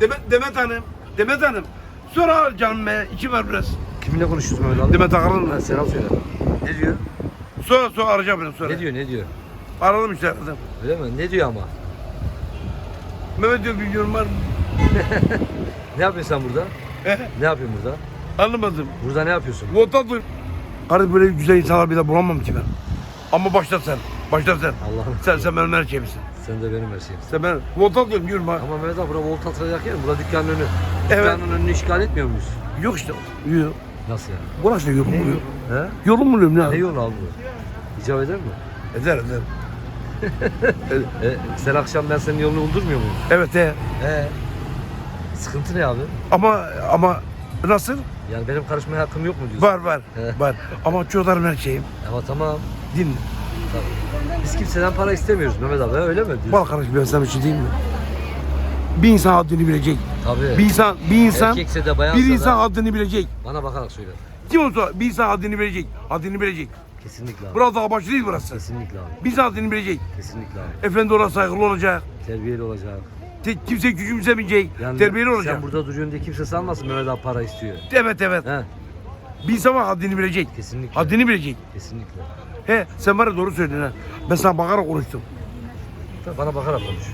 Demet, Demet Hanım. Demet Hanım. Sonra al canım be. içi ver biraz. Kiminle konuşuyorsun Mehmet abi? Demet Akalın Ha, mı? selam söyle. Ne diyor? Sonra sonra arayacağım beni sonra. Ne diyor ne diyor? Aradım işte aradım. Öyle mi? Ne diyor ama? Mehmet diyor bilmiyorum var mı? Ne yapıyorsun sen burada? He? Ne yapıyorsun burada? Anlamadım. Burada ne yapıyorsun? Voltadır. Karı böyle güzel insanlar bir de bulamam ki ben. Ama başla sen. Başla sen. Allah'ım. Sen sen benim her şeyimsin. Sen de benim her şeyim. Sen ben voltadır diyorum ha. Ama Mehmet abi burada volt atacak yer mi? Burada dükkanın önü. Evet. Dükkanın önünü işgal etmiyor muyuz? Yok işte. Yok. Nasıl yani? Burası yorum buluyor. He? Yorum buluyorum ya. Ne yol abi bu? İcap eder mi? Eder eder. E, sen akşam ben senin yolunu buldurmuyor muyum? Evet he. He. Sıkıntı ne abi? Ama ama nasıl? Yani benim karışmaya hakkım yok mu diyorsun? Var var. He. var. Ama çocuklarım her şeyim. Ama tamam. Din. Biz kimseden para istemiyoruz Mehmet abi öyle mi diyorsun? Bak kardeşim ben sana bir şey diyeyim mi? Bir insan haddini bilecek. Tabii. Bir insan, bir insan, Erkekse de bayansa bir insan da haddini bilecek. bana bakarak söyle. Kim olsa bir insan haddini bilecek. Haddini bilecek. Kesinlikle abi. Burası daha başı değil burası. Kesinlikle abi. Bir insan haddini bilecek. Kesinlikle abi. Efendi ona saygılı olacak. Terbiyeli olacak. Tek kimse küçümsemeyecek. Terbiyeli olacak. Sen burada duruyorsun diye kimse sanmasın Mehmet abi para istiyor. Evet evet. He. Bir insan var haddini bilecek. Kesinlikle. Haddini bilecek. Kesinlikle. He sen var ya doğru söyledin ha. Ben sana bakarak konuştum. Bana bakarak konuş.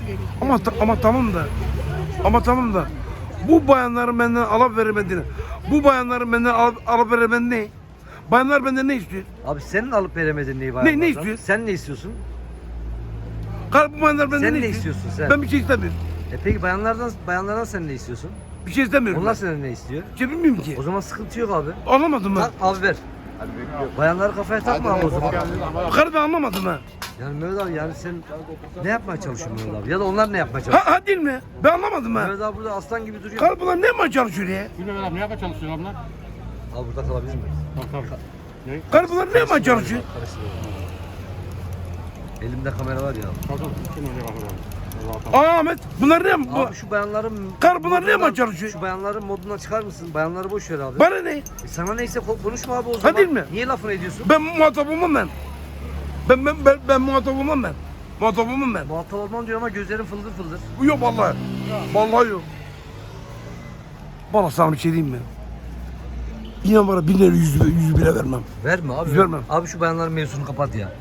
Ama ta- ama tamam da. Ama tamam da. Bu bayanların benden alıp veremediğini. Bu bayanların benden alıp, alıp veremediğini ne? Bayanlar benden ne istiyor? Abi senin alıp veremediğin neyi var? Ne- istiyor? Sen ne istiyorsun? Kar bu bayanlar benden Sen ne ne istiyor? istiyorsun sen? Ben bir şey istemiyorum. E peki bayanlardan bayanlardan sen ne istiyorsun? Bir şey istemiyorum. Onlar senden ne istiyor? Bir şey bilmiyorum ki. O zaman sıkıntı yok abi. Anlamadım ben. Tak abi ver. Bayanları kafaya takma abi o zaman. Karı ben anlamadım ha. Yani Mehmet abi yani sen ne yapmaya çalışıyorsun Mehmet abi? Ya da onlar ne yapmaya çalışıyor? Ha, ha değil mi? Ben anlamadım ha. Mehmet abi burada aslan gibi duruyor. Karı bunlar ne yapmaya çalışıyor ya? Bilmem abi ne yapmaya çalışıyorsun abla? Abi burada kalabilir miyiz? Tabii tabii. Ne? Karı bunlar ne yapmaya çalışıyor? Karıştırıyorum. Elimde kamera var ya. Tabii. Kim abi? Allah tamam. Aa Ahmet bunlar ne bu? Abi şu bayanların... Kar bunlar ne yapmaya çalışıyor? Şu bayanların modundan çıkar mısın? Bayanları boş ver abi. Bana ne? E sana neyse ko- konuşma abi o zaman. değil mi? Niye lafını ediyorsun? Ben muhatap olmam ben. Ben ben ben, ben muhatap olmam ben. Muhatap olmam ben. Muhatap olmam diyor ama gözlerin fıldır fıldır. Yok vallahi. Vallahi yok. Bana sana bir şey diyeyim mi? İnan bana bin lira yüz, yüz bile vermem. Verme abi. Vermem. Abi şu bayanların mevzusunu kapat ya.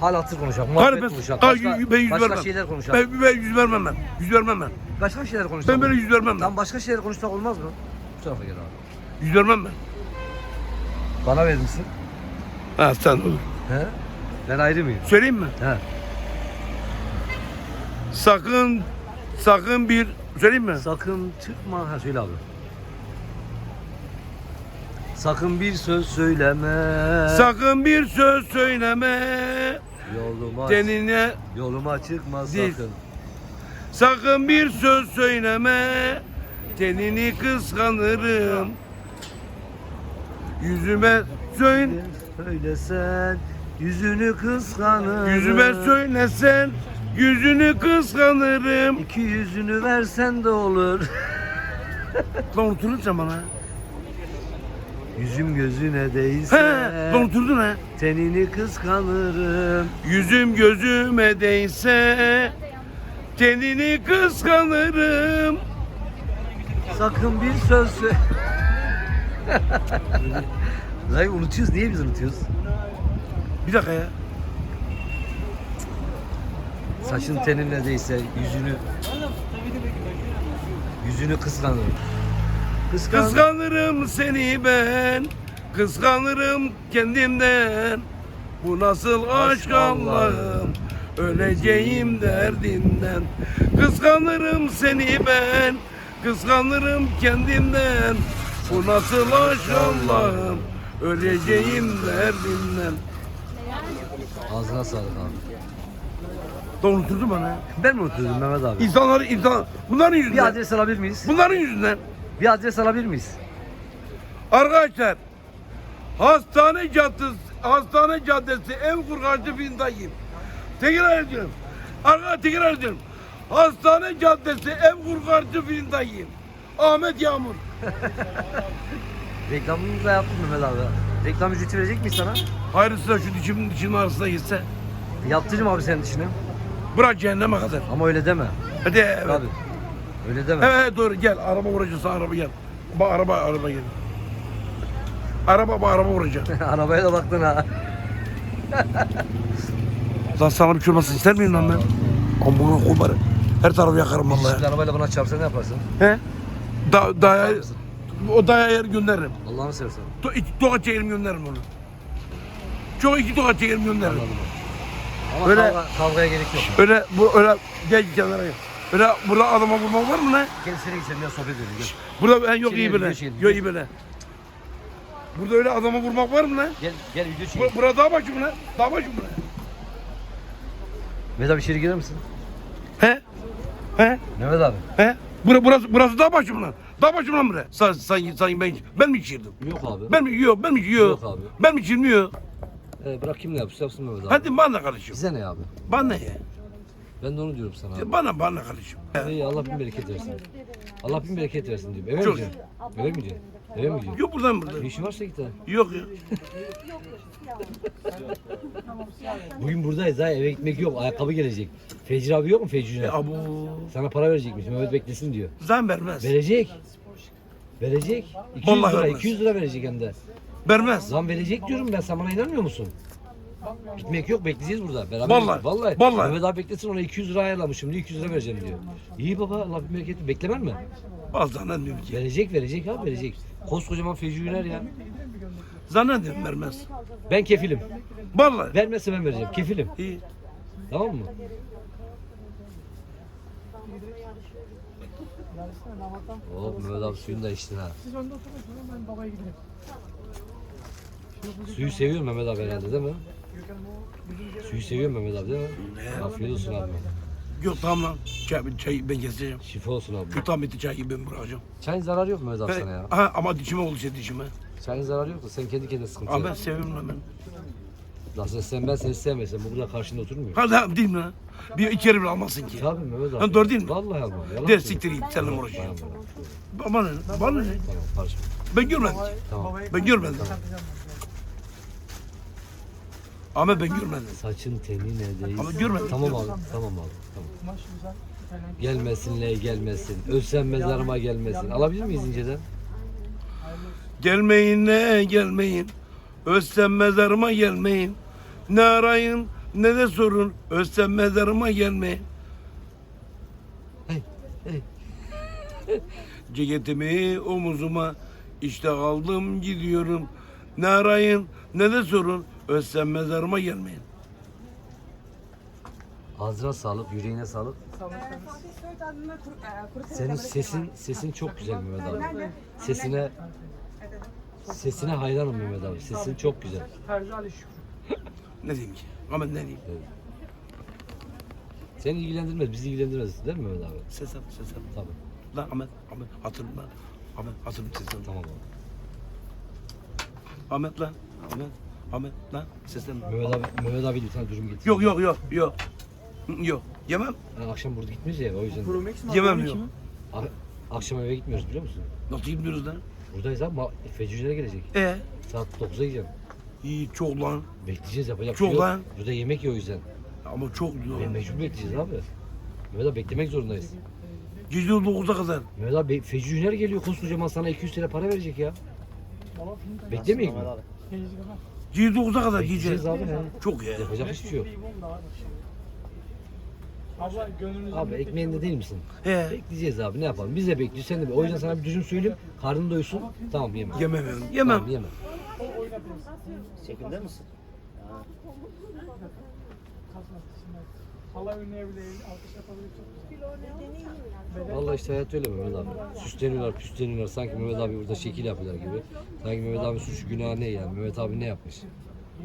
Hal hatır. Hayır Muhabbet ben, konuşalım. hayır, Başka, ben yüz başka vermem. şeyler konuşalım. Ben, ben yüz vermem ben. Yüz vermem ben. Başka şeyler konuşalım. Ben böyle yüz vermem ben. Lan başka şeyler konuşsak olmaz mı? Bu tarafa gel abi. Yüz vermem ben. Bana verir misin? Ha sen olur. He? Ben ayrı mıyım? Söyleyeyim mi? He. Sakın, sakın bir... Söyleyeyim mi? Sakın çıkma. Ha söyle abi. Sakın bir söz söyleme. Sakın bir söz söyleme. Yoluma, Tenine yoluma çıkma Değil. sakın. sakın bir söz söyleme. Tenini kıskanırım. Yüzüme söyle, Söylesen yüzünü kıskanırım. yüzüme söylesen yüzünü kıskanırım. İki yüzünü versen de olur. Lan unuturdun sen bana. Yüzüm gözüne He, değse lan unuturdun ha. Tenini kıskanırım. Yüzüm gözüme değse tenini kıskanırım. Sakın bir söz söyle. Dayı unutuyoruz. Niye biz unutuyoruz? Bir dakika ya. Saçın tenine değse yüzünü yüzünü kıskanırım. Kıskan. Kıskanırım seni ben. Kıskanırım kendimden. Bu nasıl aşk Allah'ım. Öleceğim derdinden. Kıskanırım seni ben. Kıskanırım kendimden. Bu nasıl aşk Allah'ım. Öleceğim derdinden. Ağzına sağlık abi. Da unuturdun bana. Ben mi unutuyordum Mehmet abi? İnsanları insan bunların Bir yüzünden. adres alabilir miyiz? Bunların yüzünden. Bir adres alabilir miyiz? Arkadaşlar hastane caddesi hastane caddesi en kurgancı bindayım. Tekrar ediyorum. Arkadaşlar tekrar ediyorum. Hastane caddesi en kurgancı bindayım. Ahmet Yağmur. Reklamını da yaptın Mehmet abi. Reklam ücreti verecek miyiz sana? Hayırlısı da şu dişimin dişinin arasına gitse. Yaptırayım abi senin dişini. Bırak cehenneme kadar. Ama öyle deme. Hadi evet. Abi. Öyle deme. Evet, doğru gel araba vuracağız araba gel. Bak araba araba gel. Araba bak araba vuracak. Arabaya da baktın ha. Lan sana bir şey olmasın ister miyim lan ben? Amına koyarım. Her tarafı yakarım Şimdi vallahi. arabayla bana çarpsa ne yaparsın? He? Da, daya, o daya yer gönderirim. Allah'ını seversen. To, iki tokat çekerim gönderirim onu. Çok iki tokat çekerim gönderirim. Anladım. Ama Öyle- kavga, kavgaya gerek yok. Öyle bu öyle gel kenara gel. Öyle burada adama vurmak var mı ne? Gel içeri geçelim ya sohbet edelim. Gel. Burada ben yok Şimdi iyi video böyle. çekelim. Yok iyi böyle. Burada öyle adama vurmak var mı lan? Gel, gel video çekelim. burada dağ başı mı lan? Dağ başı mı lan? Mehmet abi içeri girer misin? He? He? Mehmet abi. He? Burası, burası, burası dağ başı mı lan? Dağ başı mı lan burası? Sen, sen, sen ben, ben mi içirdim? Yok abi. Ben mi? Yok, ben mi? Yok. Yok abi. Ben mi içirdim? Yok. Ee, bırak kim ne yapıyorsa yapsın Mehmet abi. Hadi bana kardeşim. Bize ne abi? Bana ya. Ben de onu diyorum sana abi. Bana bana kardeşim. İyi Allah bin bereket versin. Allah bin bereket versin diyorum. Eve Çok. mi gidiyorsun? Eve mi gidiyorsun? Eve mi gidiyorsun? Yok buradan burada. Bir işin varsa git ha. Yok ya. Bugün buradayız ha eve gitmek yok. Ayakkabı gelecek. Fecri abi yok mu Fecri? E, abu. Sana para verecekmiş. Mehmet beklesin diyor. Zam vermez. Verecek. Verecek. 200 Vallahi lira, vermez. 200 lira verecek hem de. Vermez. Zam verecek diyorum ben. Sen bana inanmıyor musun? Gitmek yok bekleyeceğiz burada. Beraber Vallahi. Vallahi. vallahi. Mehmet abi beklesin ona 200 lira ayarlamışım diyor. 200 lira vereceğim diyor. İyi baba Allah bir bereket. Beklemen mi? Az zannediyorum ki. Verecek verecek abi verecek. Koskocaman Fecri Yüner ya. Zannediyorum vermez. Ben kefilim. Vallahi. Vermezse ben vereceğim. Kefilim. İyi. Tamam mı? Oh Mehmet abi suyunu da içtin ha. Suyu seviyor Mehmet abi herhalde değil mi? Suyu seviyor Mehmet abi değil mi? Afiyet olsun abi. Yok tamam lan. Çay, çay ben keseceğim. Şifa olsun abi. Şu tam bitti çayı ben bırakacağım. Çayın zararı yok mu Mehmet abi Ben, sana ya? aha, ama dişime olacak dişime. Çayın zararı yok da sen kendi kendine sıkıntı Ama ben seviyorum lan ben. Lan sen, sen ben seni sevmesem bu burada karşında oturmuyor. Hadi hadi değil mi lan? Bir içeri bile almazsın ki. Tabii Mehmet abi. Lan doğru değil mi? Vallahi almam. Yalan Der söylüyorum. siktir git seninle uğraşacağım. Tamam, Bana ne? Bana ne? tamam karışma. Ben görmedim. Tamam. Ben görmedim. Ama ben görmedim. Saçın tenine değsin. Ama görmedim. Tamam abi, tamam abi. Tamam. Gelmesinle gelmesin. Ölsem mezarıma gelmesin. Alabilir miyiz inceden? Gelmeyin ne gelmeyin. Özsem mezarıma gelmeyin. Ne arayın ne de sorun. Özsem mezarıma gelmeyin. Hey, hey. Ceketimi omuzuma işte aldım gidiyorum. Ne arayın ne de sorun. Özsem mezarıma gelmeyin. Ağzına sağlık, yüreğine sağlık. Senin sesin sesin çok güzel Mehmet abi. Sesine sesine hayranım Mehmet abi. Sesin çok güzel. Ne diyeyim ki? Ama ne diyeyim? Seni ilgilendirmez, bizi ilgilendirmez değil mi Mehmet abi? Sesem sesem. Tabii. Lan Ahmet Ahmet hatırım lan. Ahmet hatırım sesem. Tamam abi. Ahmet lan. Ahmet. Ahmet lan sesem. Mehmet abi, Mehmet abi bir tane dürüm getir. Yok yok yok yok. Yok. Yemem. Yani akşam burada gitmiyoruz ya o yüzden. Yemem yok. A- akşam eve gitmiyoruz biliyor musun? Nasıl gidiyoruz lan? Buradayız abi. ma- Fecrücülere gelecek. E Saat 9'a gideceğim. iyi çok lan. Bekleyeceğiz yapacak bir Çok şey yok. lan. Burada yemek yiyor o yüzden. Ama çok Ve diyor. mecbur bekleyeceğiz abi. Mehmet abi beklemek zorundayız. Gece 9'a kadar. Mehmet abi be- Fecri Üner geliyor koskocaman sana 200 TL para verecek ya. Beklemeyek mi? Gece 9'a kadar. Bekleyeceğiz abi ya. Çok ya. Yapacak hiçbir şey yok. Abi ekmeğinde değil misin? He. Bekleyeceğiz abi ne yapalım. Biz de bekliyoruz sen de. O yüzden sana bir düzüm söyleyeyim. Karnın doysun. Tamam yeme. Yemem yemem. Yemem. Tamam yeme. Çekimde misin? Allah önleyebilir, alkış yapabilir çok güzel. Vallahi işte hayat öyle Mehmet abi. Süsleniyorlar, püsleniyorlar. Sanki Mehmet abi burada şekil yapıyorlar gibi. Sanki Mehmet abi suç günah ne yani? Mehmet abi ne yapmış?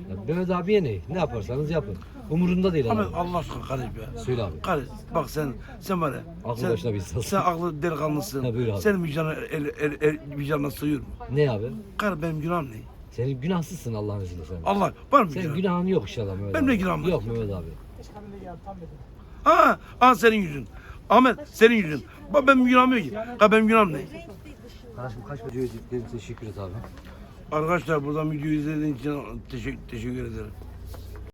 Ya Mehmet abiye ne? Ne yaparsanız yapın. Umurunda değil Ama adam. Allah aşkına kardeş be. Söyle abi. Kardeş bak sen sen var ya. Aklı sen, başına bir insansın. Sen aklı delikanlısın. Ha, buyur abi. Senin vicdanına el, el, el, vicdanına sığıyor mu? Ne abi? Kardeş benim günahım ne? Senin günahsızsın Allah'ın izniyle sen. Allah var mı Senin günahım? günahın yok inşallah Mehmet Benim abi. de günahım var. Yok Mehmet abi. Tam dedim. Ha, ha senin yüzün. Ahmet senin yüzün. Bak benim günahım yok ki. Ha benim günahım ne? Kardeşim kaç video izlediklerin teşekkür et abi. Arkadaşlar buradan videoyu izlediğiniz için teşekkür, teşekkür ederim.